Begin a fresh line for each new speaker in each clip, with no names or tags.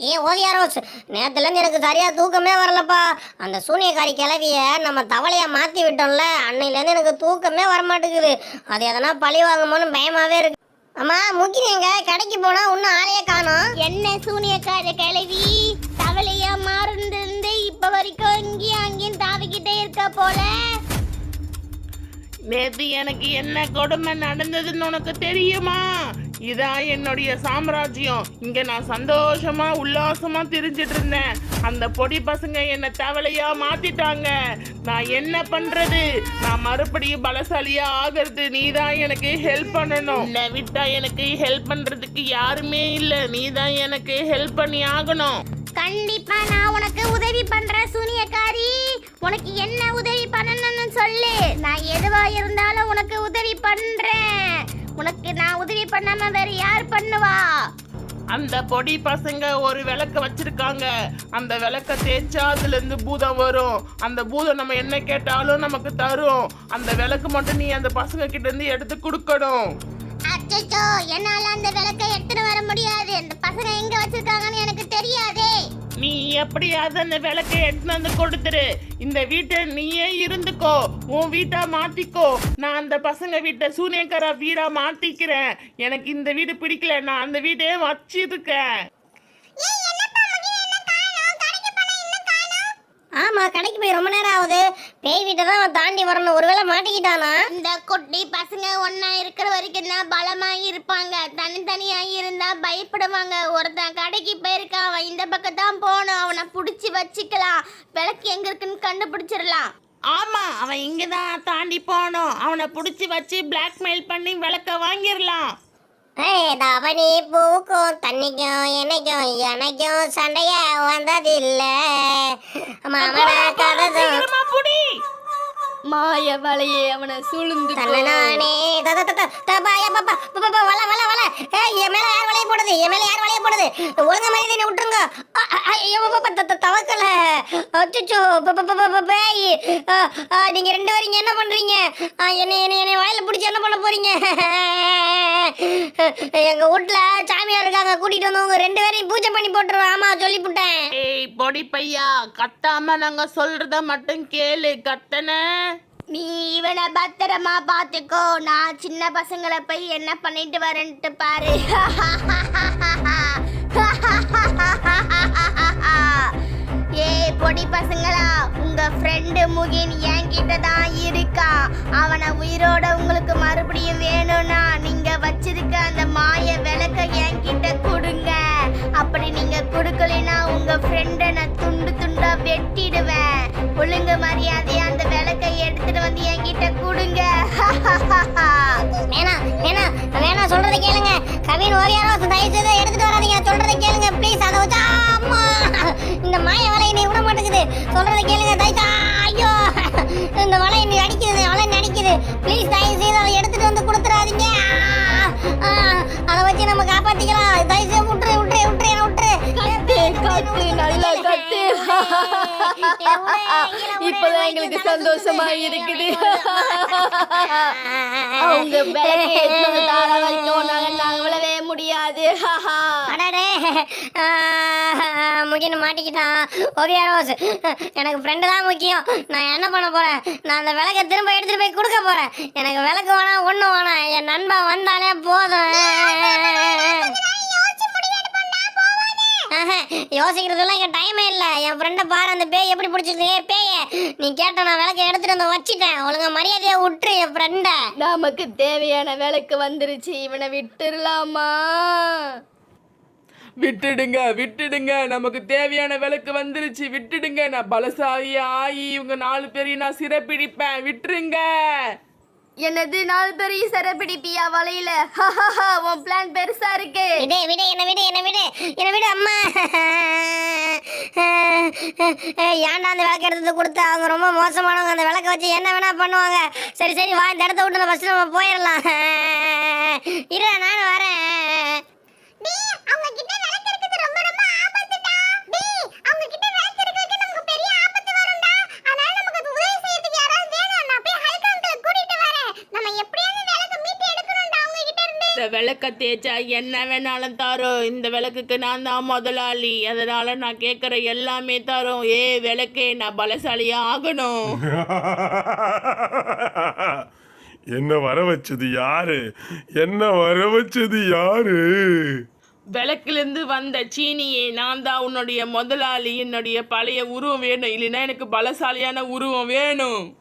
ஏ Oviya rose? நேத்துலேருந்து எனக்கு சரியாக தூக்கமே வரலப்பா. அந்த சூனியக்காரி கிளவிய நம்ம தவளையா மாற்றி விட்டோம்ல அன்னையிலேருந்து எனக்கு தூக்கமே வர மாட்டேங்குது அது எதனா பழி வாங்குமோன்னு பயமாகவே இருக்கு. அம்மா முக்கியங்க கடைக்கு போனால் இன்னும் ஆளையே காணோம்.
என்ன சூனியக்கார கிளவி தவளையாக மாறுந்திருந்து இப்போ வரைக்கும் இங்கேயும் அங்கேயும் தாவிக்கிட்டே இருக்க போல.
நேத்து எனக்கு என்ன கொடுமை நடந்ததுன்னு உனக்கு தெரியுமா? இதான் என்னுடைய சாம்ராஜ்யம். இங்க நான் சந்தோஷமா உல்லாசமா திரிஞ்சிட்டு இருந்தேன். அந்த பொடி பசங்க என்ன தவளையா மாத்திட்டாங்க. நான் என்ன பண்றது? நான் மறுபடியும் பலசாலியா ஆகிறது. நீ தான் எனக்கு ஹெல்ப் பண்ணணும். உன்னை விட்டா எனக்கு ஹெல்ப் பண்றதுக்கு யாருமே இல்ல. நீ தான் எனக்கு ஹெல்ப் பண்ணி ஆகணும்.
கண்டிப்பா நான் உனக்கு உதவி பண்றேன் சூனியக்காரி. உனக்கு என்ன உதவி பண்ணணும்னு சொல்லு. நான் எதுவா இருந்தாலும் உனக்கு உதவி பண்றேன். உனக்கு நான் உதவி பண்ணாம வேற யார் பண்ணுவா?
அந்த பொடி பசங்க ஒரு விளக்க வச்சிருக்காங்க. அந்த விளக்க தேய்ச்சா அதுல இருந்து பூதம் வரும். அந்த பூதம் நம்ம என்ன கேட்டாலும் நமக்கு தரும். அந்த விளக்கு மட்டும் நீ அந்த பசங்க கிட்ட இருந்து எடுத்து கொடுக்கணும்.
அச்சச்சோ என்னால அந்த விளக்கை எடுத்துட்டு வர முடியாது. அந்த பசங்க எங்க
நீ எப்படியாவது அந்த விளக்கை எடுத்து வந்து கொடுத்துரு? இந்த வீட்டை நீயே இருந்துக்கோ. உன் வீட்டா மாத்திக்கோ. நான் அந்த பசங்க வீட்டை சூனியக்கார வீடா மாத்திக்கிறேன். எனக்கு இந்த வீடு பிடிக்கல. நான் அந்த வீட்டையே வச்சிருக்கேன்.
ஆமா கடைக்கு போய் ரொம்ப நேரம் ஆகுது. பேய் வீட்டை தான் அவன் தாண்டி வரணும். ஒருவேளை மாட்டிக்கிட்டானா?
இந்த குட்டி பசங்க ஒண்ணா இருக்கிற வரைக்கும் தான் பலமா இருப்பாங்க? தனித்தனியா இருந்தா பயப்படுவாங்க. ஒருத்தன் கடைக்கு போயிருக்கான். அவன் இந்த பக்கம் தான் போகணும். அவனை புடிச்சு வச்சுக்கலாம். விளக்கு எங்க இருக்குன்னு கண்டுபிடிச்சிடலாம்.
ஆமா அவன் இங்கதான் தாண்டி போனோம் அவனை புடிச்சு வச்சு பிளாக்மெயில் பண்ணி விளக்க வாங்கிடலாம்.
தவணி பூக்கும் தண்ணிக்கும் என்னைக்கும் எனக்கும் சண்டைய வந்ததில்ல மாமன
கதை
மாய வலையே அவனை சுளுந்து
தன்னனானே தத தபாய பாப்பா பாப்பா வல வல வல ஏய் என் மேல யார் வலையை போடுது என் மேல யார் வலையை போடுது ஒழுங்கா மனிதனை விட்டுருங்க. தவக்கல. அச்சச்சோ பேய். நீங்க ரெண்டு பேரும் என்ன பண்றீங்க? அ, என்னை என்னை என்னை வலையில பிடிச்சி என்ன பண்ண போறீங்க? எங்க வீட்ல சாமியார் இருக்காங்க. கூட்டிட்டு வந்து ரெண்டு பேரையும் பூஜை பண்ணி போட்டுருவோம் ஆமா சொல்லிவிட்டேன்
ஏய் பொடி பையா கத்தாம நாங்க சொல்றத மட்டும் கேளு கத்தன
நீ இவனை பத்திரமா பாத்துக்கோ நான் சின்ன பசங்களை போய் என்ன பண்ணிட்டு வரேன்ட்டு பாரு. ஏய் பொடி பசங்களா உங்க ஃப்ரெண்டு முகின் என்கிட்ட தான் இருக்கான் அவனை உயிரோட உங்களுக்கு மறுபடியும் வேணும்னா நீங்க வச்சிருக்க அந்த மாய விளக்க என்கிட்ட கொடுங்க. அப்படி நீங்க கொடுக்கலைன்னா உங்க ஃப்ரெண்டை நான் துண்டு துண்டா வெட்டிடுவேன். ஒழுங்கு மரியாதையா வந்து என்கிட்ட
இப்பதான் எங்களுக்கு சந்தோஷமா இருக்குது. அவங்க தார வரைக்கும் நாங்க நாங்க விழவே முடியாது
முக்கியம் மாட்டிக்கிட்டான். ஓவியா ரோஸ் எனக்கு ஃப்ரெண்டு தான் முக்கியம். நான் என்ன பண்ண போறேன்? நான் அந்த விளக்க திரும்ப எடுத்துட்டு போய் கொடுக்க போறேன். எனக்கு விளக்கு வேணாம் ஒண்ணு வேணாம். என் நண்பன் வந்தாலே போதும். ஆஹா, யோசிக்கிறதுலாம் இங்க டைமே இல்ல. என் ஃப்ரெண்டை பாரு அந்த பேய் எப்படி பிடிச்சிருக்கு? ஏ பேய நீ கேட்ட நான் விளக்க எடுத்துட்டு வந்து வச்சிட்டேன். ஒழுங்கா மரியாதையா விட்டுரு என் ஃப்ரெண்டை
நமக்கு தேவையான விளக்கு வந்துருச்சு. இவனை விட்டுறலாமா?
விட்டுடுங்க விட்டுடுங்க. நமக்கு தேவையான விளக்கு வந்துருச்சு. விட்டுடுங்க. நான் பலசாலி ஆகி இவங்க நாலு பேரையும் நான் சிறப்பிடிப்பேன். விட்டுருங்க.
என்னது நாள் பெரிய சிறப்பிடிப்பியா வலையில? உன் பிளான் பெருசா இருக்கு.
விடு விடு என்ன விடு என்ன விடு என்ன விடு அம்மா. ஏன்டா அந்த விளக்கு எடுத்து கொடுத்தா? அவங்க ரொம்ப மோசமானவங்க. அந்த விளக்க வச்சு என்ன வேணா பண்ணுவாங்க. சரி சரி வா இந்த இடத்த விட்டு ஃபர்ஸ்ட் நம்ம போயிடலாம். இரு நான் வரேன்
அவங்க கிட்ட விளக்கு இருக்குது ரொம்ப ரொம்ப ஆபத்துடா டேய் அவங்க கிட்ட விளக்கு இருக்கிறது நமக்கு பெரிய ஆபத்து வரும்டா அதனால நமக்கு அது உதவி செய்யறதுக்கு யாராவது வேணும் நான் போய் ஹல்க் அங்கிள் கூட்டிட்டு வரேன் நம்ம எப்படியாவது விளக்கு
தேய்ச்சா என்ன வேணாலும் தரும். இந்த விளக்குக்கு நான் தான் முதலாளி. அதனால நான் கேட்குற எல்லாமே தரும். ஏ விளக்கே நான் பலசாலியா ஆகணும்.
என்ன வர வச்சது யாரு? என்ன வர வச்சது யாரு?
விளக்குலேருந்து வந்த சீனியே நான் தான் உன்னுடைய முதலாளி. என்னுடைய பழைய உருவம் வேணும். இல்லைன்னா எனக்கு பலசாலியான உருவம் வேணும்.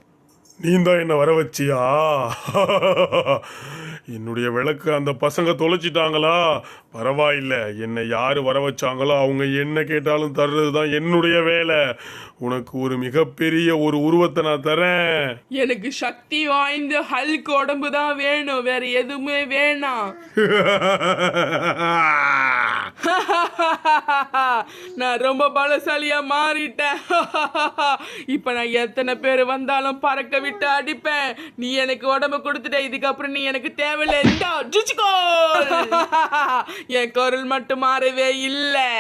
நீ தான் என்ன வர வச்சியா? என்னுடைய விளக்கு அந்த பசங்க தொலைச்சிட்டாங்களா? பரவாயில்ல. என்னை யார் வர வச்சாங்களோ அவங்க என்ன கேட்டாலும் தர்றது தான் என்னுடைய வேலை. உனக்கு ஒரு மிகப்பெரிய ஒரு உருவத்தை நான் தரேன்.
எனக்கு சக்தி வாய்ந்த ஹல்க் உடம்பு தான் வேணும். வேற எதுவுமே வேணாம். நான் ரொம்ப பலசாலியா மாறிட்டேன். இப்ப நான் எத்தனை பேர் வந்தாலும் பறக்க விட்டு அடிப்பேன். நீ எனக்கு உடம்பு கொடுத்துட்ட. இதுக்கப்புறம் நீ எனக்கு தேவையில்லை இந்தா, ஜுச்சுக்கோ. என் குரல் மட்டும் மாறவே இல்லை.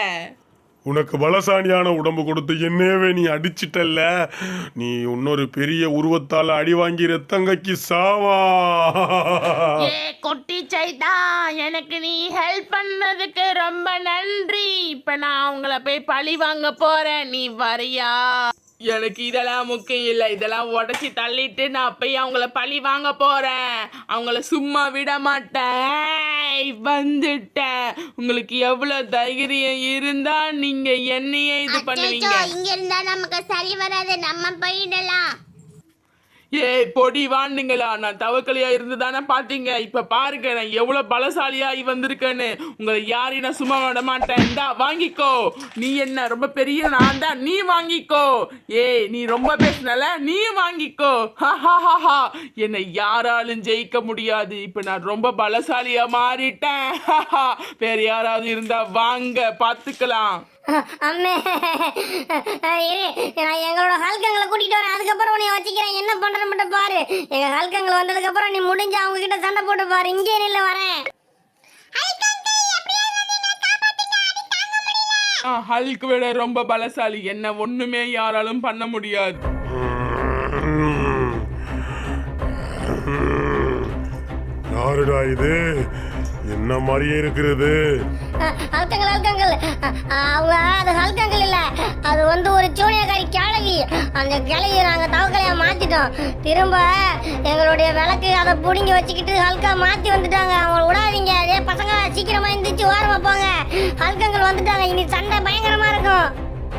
உனக்கு பலசாலியான உடம்பு கொடுத்து என்னவே நீ அடிச்சிட்டல்ல. நீ இன்னொரு பெரிய உருவத்தால் அடி வாங்கி ரத்தங்கைக்கு சாவா?
ஏ கொட்டி சைதா எனக்கு நீ ஹெல்ப் பண்ணதுக்கு ரொம்ப நன்றி. இப்ப நான் அவங்கள போய் பழி வாங்க போறேன். நீ வரியா?
எனக்கு இதெல்லாம் முக்கியம் இல்லை. இதெல்லாம் உடச்சி தள்ளிட்டு நான் போய் அவங்கள பழி வாங்க போறேன். அவங்கள சும்மா விட மாட்டேன். வந்துட்டேன். உங்களுக்கு எவ்வளவு தைரியம் இருந்தா நீங்க என்னையே இது பண்ணுவீங்க.
இங்க இருந்தா நமக்கு சரி வராது. நம்ம போயிடலாம்.
ஏய் பொடி வாண்டுங்களா நான் தவக்கலையா இருந்து தானே பார்த்தீங்க. இப்போ பாருங்க நான் எவ்வளவு பலசாலியாகி வந்திருக்கேன்னு. உங்களை யாரையும் நான் சும்மா விட மாட்டேன். இந்தா வாங்கிக்கோ. நீ என்ன ரொம்ப பெரிய நான் தான் நீ வாங்கிக்கோ. ஏய் நீ ரொம்ப பேசுனல? நீ வாங்கிக்கோ. ஹஹாஹாஹா. என்னை யாராலும் ஜெயிக்க முடியாது. இப்போ நான் ரொம்ப பலசாலியாக மாறிட்டேன். வேறு வேற யாராவது இருந்தால் வாங்க பார்த்துக்கலாம்.
அம்மே. இரு. நான் எங்களோட ஹல்கங்களை கூட்டிட்டு வரேன். அதுக்கப்புறம் உன்னை வச்சுக்கிறேன். என்ன பண்றேன்னு மட்டும் பாரு. எங்க ஹல்கங்கள் வந்ததுக்கு அப்புறம் நீ முடிஞ்சு அவங்க கிட்ட சண்டை போட்டு பாரு. இங்கே நில்ல வரேன்.
ஆ, ஹல்க் விட ரொம்ப பலசாலி. என்ன ஒண்ணுமே யாராலும் பண்ண முடியாது.
யாருடா இது. என்ன மாதிரியே இருக்கிறது?
அல்கங்கள் அல்கங்கள் அவங்க அது அல்கங்கள் இல்ல. அது வந்து ஒரு சூனியக்காரி கிழவி அந்த கிழவியை நாங்க தவக்கலையா மாத்திட்டோம். திரும்ப எங்களுடைய விளக்கு அதை புடிங்கி வச்சுக்கிட்டு அல்கா மாத்தி வந்துட்டாங்க. அவங்க விடாதீங்க. அதே பசங்க சீக்கிரமா எந்திரிச்சு ஓரமா போங்க அல்கங்கள் வந்துட்டாங்க. இனி சண்டை பயங்கரமா இருக்கும்.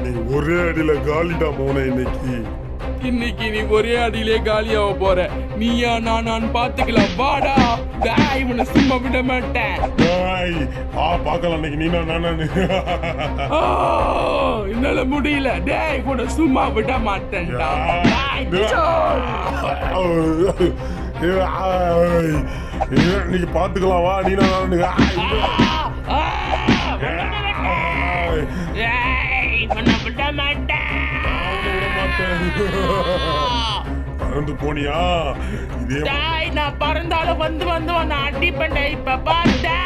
நீ ஒரே அடியில காலிட்டா போன இன்னைக்கு.
இன்னைக்கு நீ ஒரே அடியிலே காலியாக போற. நீயா நான் நான் பாத்துக்கலாம். வாடா. டேய் உன்னை சும்மா விட மாட்டேன்.
டேய், ஆ பார்க்கலாம். இன்னைக்கு நீ நான் நானு
ஆ, என்னால முடியல. டேய் உன்னை சும்மா விட மாட்டேன்டா.
இன்னைக்கு பாத்துக்கலாம் வா நீ நான் நானு.
விட மாட்டேன்.
பறந்து போனியா? இதே
டேய் நான் பறந்தாலும் வந்து வந்து உன்னை அடிப்பேன் இப்ப பார்த்தேன்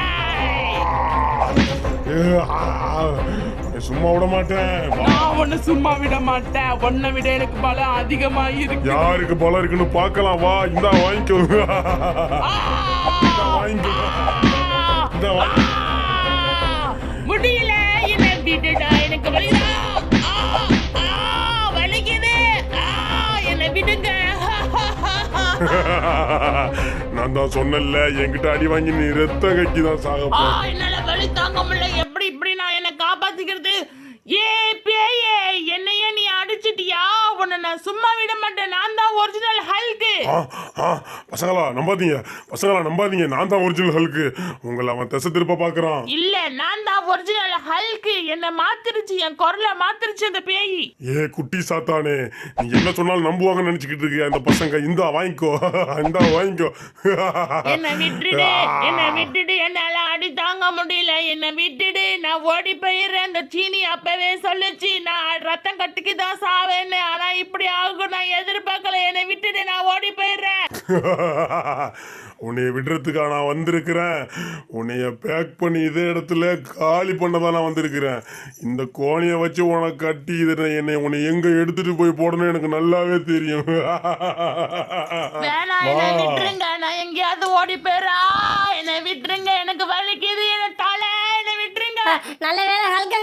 சும்மா விட மாட்டேன்.
நான் உன்னை சும்மா விட மாட்டேன். உன்னை விட எனக்கு பலம் அதிகமா இருக்கு.
யாருக்கு பலம் இருக்குன்னு பார்க்கலாம் வா. இந்தா வாங்கிக்கோ. வாங்கிக்கோ.
முடியல என்ன விடுடா
நான் தான் சொன்னேன்ல என்கிட்ட அடி வாங்கி நீ ரத்த கக்கி தான் சாக
என்னால வலி தாங்க முடியல. எப்படி இப்படி நான் என்ன காப்பாத்திக்கிறது? ஏ பேயே என்னைய நீ அடிச்சிட்டியா? உன்னை நான் சும்மா விட மாட்டேன். நான் தான் ஒரிஜினல் ஹல்கு
ஆ, பசங்களா நம்பாதீங்க. பசங்களா நம்பாதீங்க. நான் தான் ஒரிஜினல் ஹல்க்கு உங்களை அவன் திசை திருப்ப பார்க்கறான்
இல்ல நான் தான் ஒரிஜினல் ஹல்கு என்ன மாத்திருச்சு என் குரலை மாத்திருச்சு அந்த பேய்.
ஏ குட்டி சாத்தானே. நீ என்ன சொன்னாலும் நம்புவாங்கன்னு நினைச்சுக்கிட்டு இருக்கியா இந்த பசங்க? இந்தா வாங்கிக்கோ. இந்தா வாங்கிக்கோ.
என்ன விட்டுடு என்ன விட்டுடு. என்னால அடி தாங்க முடியல. என்ன விட்டுடு. நான் ஓடி போயிடுறேன். அந்த சீனி அப்பவே சொல்லுச்சு நான் ரத்தம் கட்டிக்கு தான் சாவேன்னு. ஆனா இப்படி ஆகும் நான் எதிர்பார்க்கல. என்னை விட்டுடு நான் ஓடி போயிடுறேன்.
உன்னைய விடுறதுக்கா நான் வந்திருக்கிறேன். உன்னைய பேக் பண்ணி இதே இடத்துல காலி பண்ண தான் நான் வந்திருக்கிறேன். இந்த கோணியை வச்சு உனக்கு கட்டி இதை என்னை உன்னை எங்க எடுத்துட்டு போய் போடணும் எனக்கு நல்லாவே தெரியும்.
விட்டுருங்க. நான் எங்கேயாவது ஓடி போயிரா என்னை விட்டுருங்க. எனக்கு வலிக்குது. என்ன தலை. என்னை விட்டுருங்க.
நல்ல வேலை ஹல்க